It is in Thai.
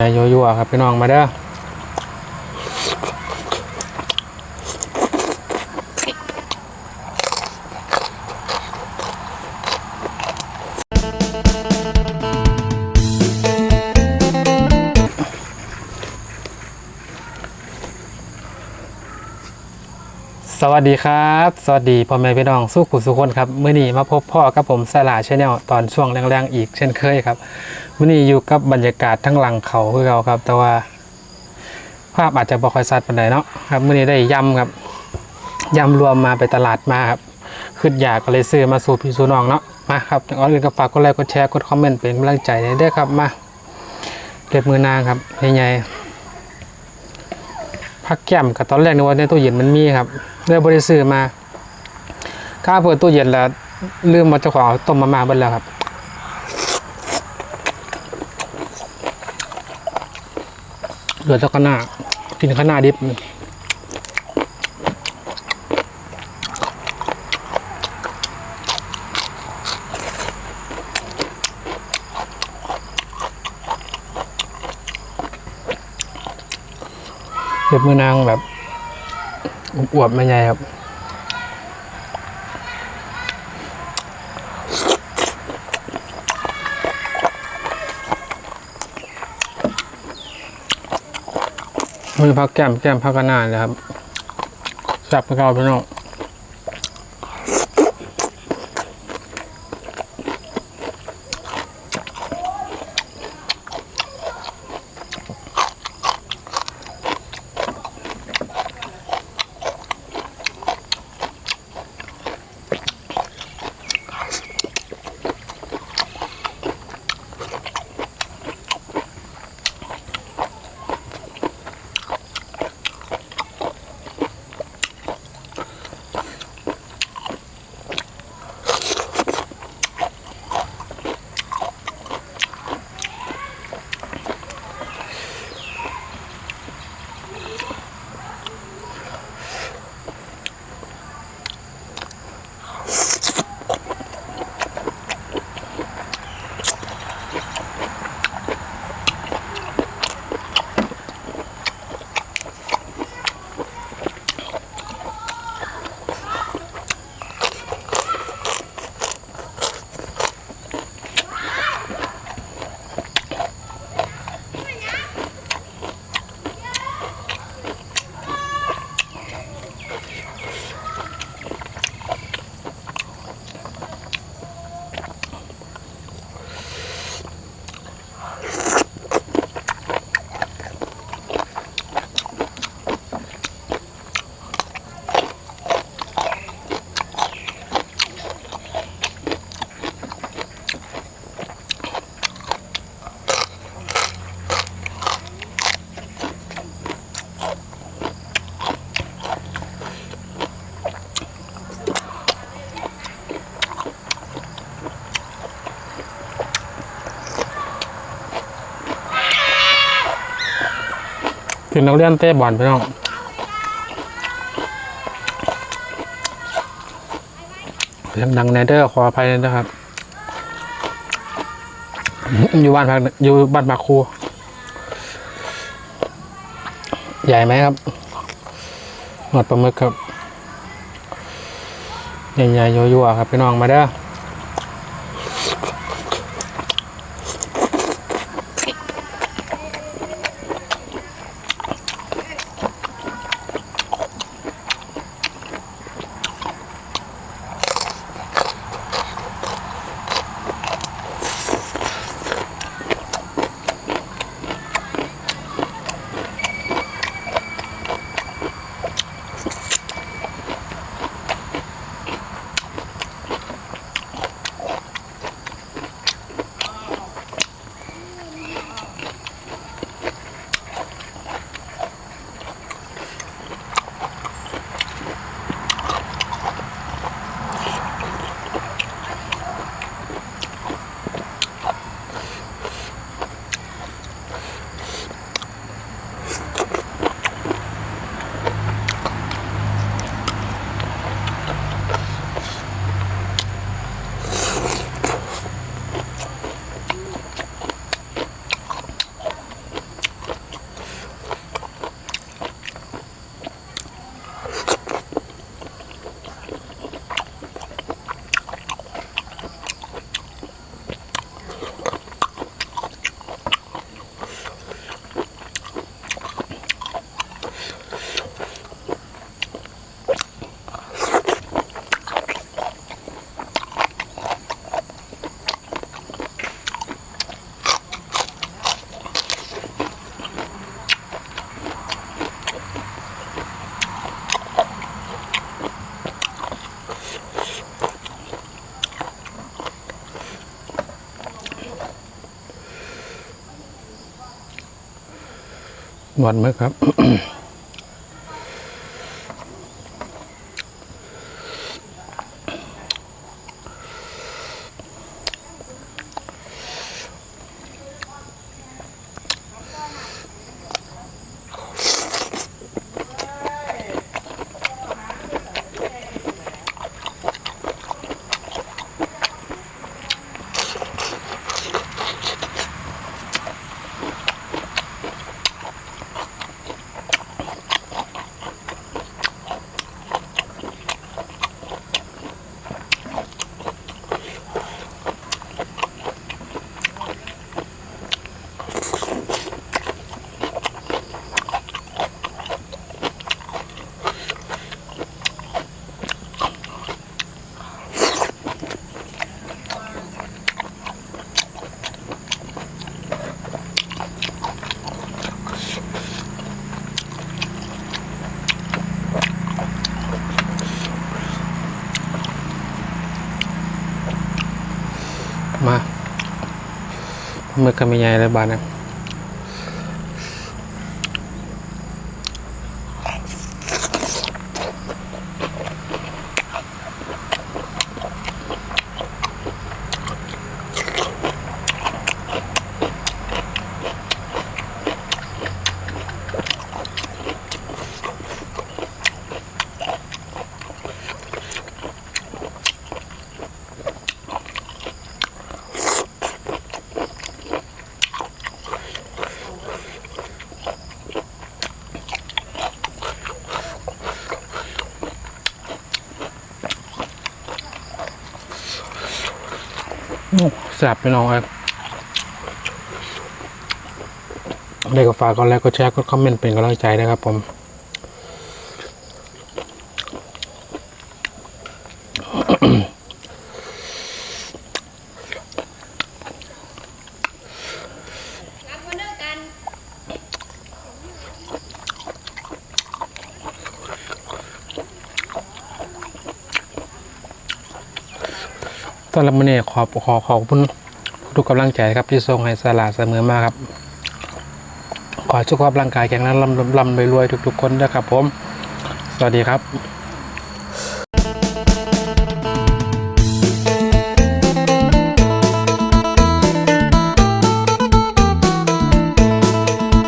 ยั่วๆครับพี่น้องมาเด้อ สวัสดีครับ สวัสดีพ่อแม่พี่น้องสู้ผู้สุคนครับเมื่อนี้มาพบพ่อกับผมสลาชาแนลตอนช่วงแรงๆอีกเช่นเคยครับมื่อนี้อยู่กับบรรยากาศทั้งหลังเขาคือเราครับ แต่ว่า ภาพอาจจะบ่ค่อยชัดปานใดเนาะครับมื่อนี้ได้ยำครับยำรวมมาไปตลาดมาครับขึ้นอยากก็เลยซื้อมาสู่พี่สู่น้องเนาะมาครับก่อนอื่นก็ฝากกดไลค์กดแชร์กดคอมเมนต์เป็นกำลังใจให้ด้วยครับมาเก็บมือนางครับใหญ่ๆ พักแก้มกับตอนแรกนึกว่าในตู้เย็นมันมีครับเลยบริซื้อมาข้าเปิดตู้เย็นแล้วลืมมาเจ้าของเอาต้มมามาเบิดแล้วครับเหลือแต่ข้าหน้ากินข้าหน้าดิบ เด็บมือนางแบบอวบๆไม่ใหญ่ครับมือพักแก้มแก้มพักกระนานเลยครับจับไปเกาพี่น้อง ถึงนักเรียนเตะบอลพี่น้องเสียงดังในเดอร์ขออภัยด้วยนะครับ อยู่บ้านพักอยู่บ้านพักครู ใหญ่ไหมครับหนวดปลาหมึกครับ ใหญ่ๆยั่วๆครับพี่น้องมาเด้อ วันไหมครับ มาเมื่อก็ไม่ใหญ่เลยบานนะโอ้ แสบไปน้องครับได้ก็ฝากกดไลค์กดแชร์ก็คอมเมนต์เป็นกำลังใจนะครับผม รับมาเลิกกัน ตอนรับมื้อนี้ขอบขอขอบคุณทุกกำลังใจครับที่ส่งให้สลาเสมอมาครับ ขอสุขภาพร่างกายแข็งแรงลำลำลำรวยๆทุกๆคนนะครับผม สวัสดีครับ